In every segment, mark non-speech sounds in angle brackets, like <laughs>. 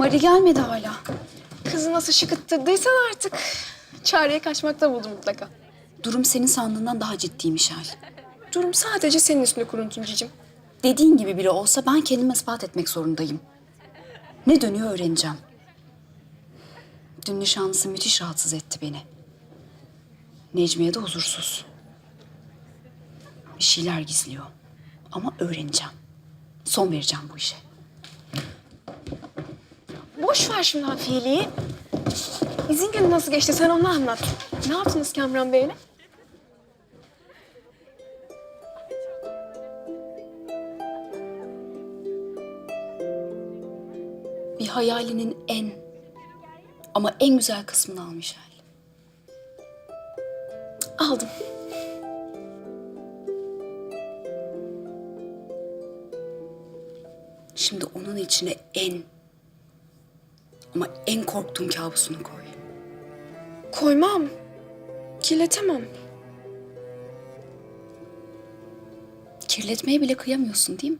Mari gelmedi hala. Kızı nasıl şıkıttırdıysan artık. Çareye kaçmakta buldum mutlaka. Durum senin sandığından daha ciddiymiş Hal. Durum sadece senin üstünde kuruntuncicim. Dediğin gibi bile olsa ben kendime ispat etmek zorundayım. Ne dönüyor öğreneceğim. Dün nişanlısı müthiş rahatsız etti beni. Necmiye de huzursuz. Bir şeyler gizliyor. Ama öğreneceğim. Son vereceğim bu işe. Boş ver şimdi hafiyeliği. İzin günü nasıl geçti sen onu anlat. Ne yaptınız Kamran Bey'le? Bir hayalinin en ama en güzel kısmını almış Hal. Aldım. Şimdi onun içine en ama en korktuğum kabusunu koy. Koymam. Kirletemem. Kirletmeye bile kıyamıyorsun değil mi?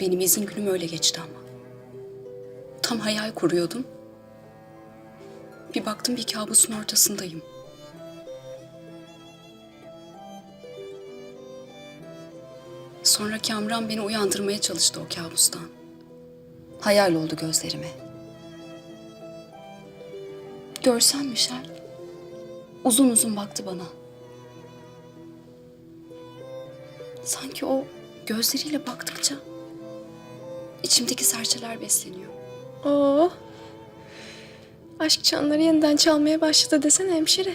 Benim izin günüm öyle geçti ama. Tam hayal kuruyordum. Bir baktım bir kabusun ortasındayım. Sonra Kamran beni uyandırmaya çalıştı o kabustan. Hayal oldu gözlerime. Görsen Michel. Uzun uzun baktı bana. Sanki o gözleriyle baktıkça içimdeki serçeler besleniyor. Oo. Aşk çanları yeniden çalmaya başladı desene hemşire.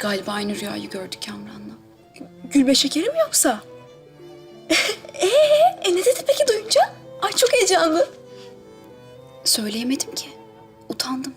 Galiba aynı rüyayı gördük Kamran'la. Gülbe şekeri mi yoksa? <laughs> Ee, e ne dedi peki duyunca? Ay çok heyecanlı. Söyleyemedim ki. Utandım.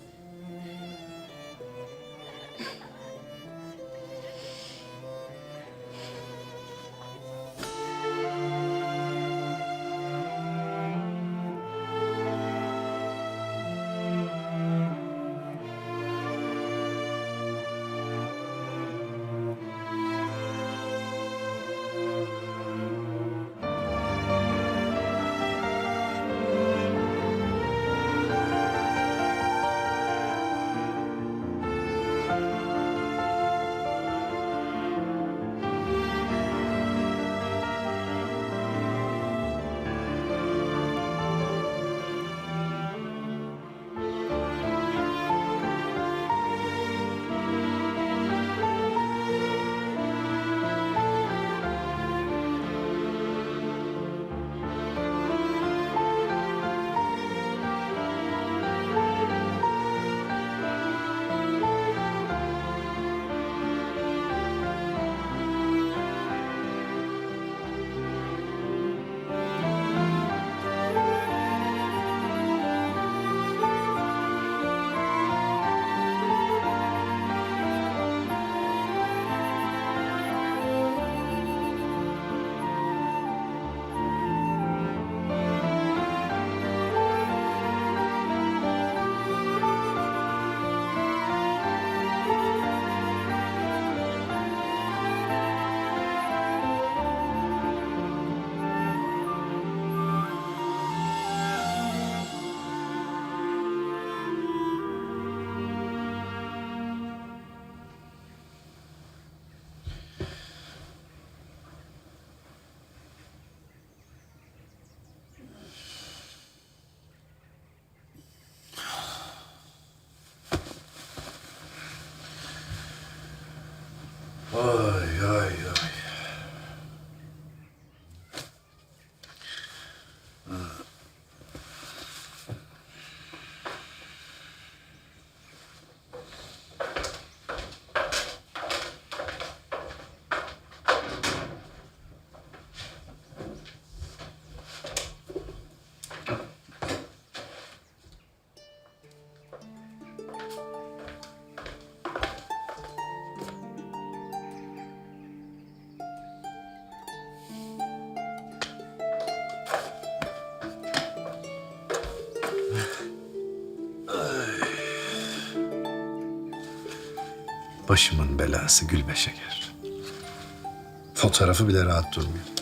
Başımın belası Gülbe Şeker. Fotoğrafı bile rahat durmuyor.